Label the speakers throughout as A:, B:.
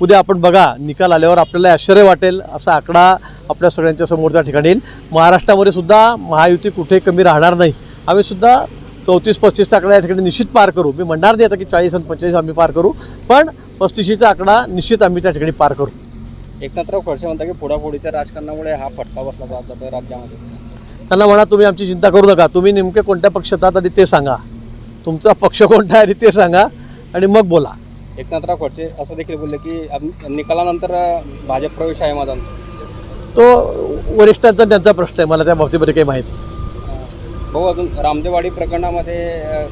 A: उद्या आपण बघा निकाल आल्यावर आपल्याला आश्चर्य वाटेल असा आकडा आपल्या सगळ्यांच्या समोरच्या ठिकाणी येईल. महाराष्ट्रामध्ये सुद्धा महायुती कुठे कमी राहणार नाही. आम्ही सुद्धा चौतीस पस्तीसचा आकडा या ठिकाणी निश्चित पार करू. मी म्हणणार नाही आता की चाळीस आणि पंचेचाळीस आम्ही पार करू पण पस्तीशीचा आकडा निश्चित आम्ही त्या ठिकाणी पार करू.
B: एकनाथराव खडसे म्हणतात की फोडाफोडीच्या राजकारणामुळे हा फटका बसला जातो राज्यामध्ये.
A: त्यांना म्हणा तुम्ही आमची चिंता करू नका. तुम्ही नेमके कोणत्या पक्षात आहात आणि ते सांगा. तुमचा पक्ष कोणता आहे ते सांगा आणि मग बोला.
B: एकनाथराव खडसे असं देखील बोलले की निकालानंतर भाजप प्रवेश आहे माझा.
A: तो वरिष्ठांचा त्यांचा प्रश्न आहे मला त्या बाबतीमध्ये काही माहीत.
B: भाऊ अजून रामदेवाडी प्रकरणामध्ये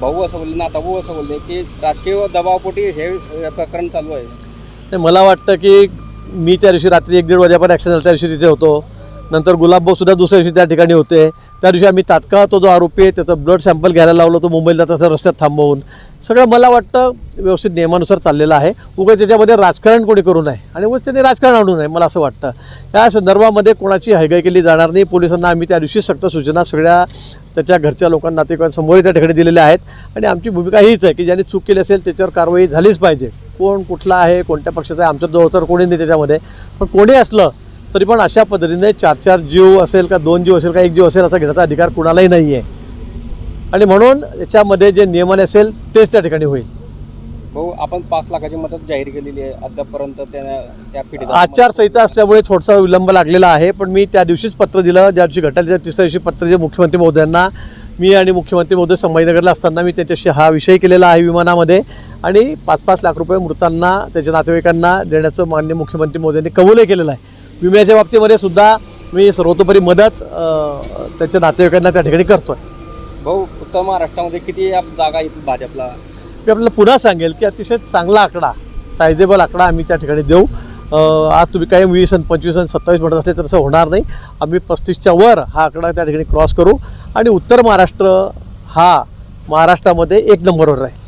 B: भाऊ असं बोलले नाता भाऊ असं बोलले की राजकीय दबावपोटी हे प्रकरण चालू आहे.
A: नाही मला वाटतं की मी त्या दिवशी रात्री एक दीड वाजेपर्यंत ॲक्शन झालं त्या दिवशी तिथे होतो. नंतर गुलाबभाऊ सुद्धा दुसऱ्या दिवशी त्या ठिकाणी होते. त्या दिवशी आम्ही तात्काळ तो जो आरोपी आहे त्याचं ब्लड सॅम्पल घ्यायला लावलं तो मुंबईला तसं रस्त्यात थांबवून. सगळं मला वाटतं व्यवस्थित नियमानुसार चाललेलं आहे. उगाच त्याच्यामध्ये राजकारण कोणी करू नये आणि उगाच त्यांनी राजकारण आणू नये मला असं वाटतं. या संदर्भामध्ये कोणाची हयगय केली जाणार नाही पोलिसांना आम्ही त्या दिवशी सक्त सूचना सगळ्या त्याच्या घरच्या लोकांना नातेवाईकांसमोर त्या ठिकाणी दिलेल्या आहेत. आणि आमची भूमिका हीच आहे की ज्यांनी चूक केली असेल त्याच्यावर कारवाई झालीच पाहिजे. कोण कुठला आहे कोणत्या पक्षाचा आहे आमच्या जवळ तर कोणी नाही त्याच्यामध्ये. पण कोणी असलं तरी पण अशा पद्धतीने चार चार जीव असेल का दोन जीव असेल का एक जीव असेल असा घेण्याचा अधिकार कुणालाही नाही आहे आणि म्हणून याच्यामध्ये जे नियमन असेल तेच त्या ठिकाणी होईल.
B: भाऊ आपण पाच लाखाची मदत जाहीर केलेली आहे. अद्यापपर्यंत त्या
A: आचारसंहिता असल्यामुळे थोडासा विलंब लागलेला आहे पण मी त्या दिवशीच पत्र दिलं. ज्या दिवशी घटाले त्या तिसऱ्या दिवशी पत्र दिलं मुख्यमंत्री महोदयांना. मी आणि मुख्यमंत्री महोदय संभाजीनगरला असताना मी त्याच्याशी हा विषय केलेला आहे विमानामध्ये. आणि पाच पाच लाख रुपये मृतांना त्याच्या नातेवाईकांना देण्याचं मान्य मुख्यमंत्री मोदयांनी कबूलही केलेलं आहे. विम्याच्या बाबतीमध्ये सुद्धा मी सर्वतोपरी मदत त्याच्या नातेवाईकांना त्या ठिकाणी करतो आहे
B: भाऊ उत्तर महाराष्ट्रामध्ये किती जागा येतील भाजपला?
A: मी आपल्याला पुन्हा सांगेल की अतिशय चांगला आकडा सायझेबल आकडा आम्ही त्या ठिकाणी देऊ. आज तुम्ही काही वीस आणि पंचवीस आणि सत्तावीस म्हणत असले तर तसं होणार नाही. आम्ही पस्तीसच्या वर हा आकडा त्या ठिकाणी क्रॉस करू. आणि उत्तर महाराष्ट्र हा महाराष्ट्रामध्ये एक नंबरवर राहील.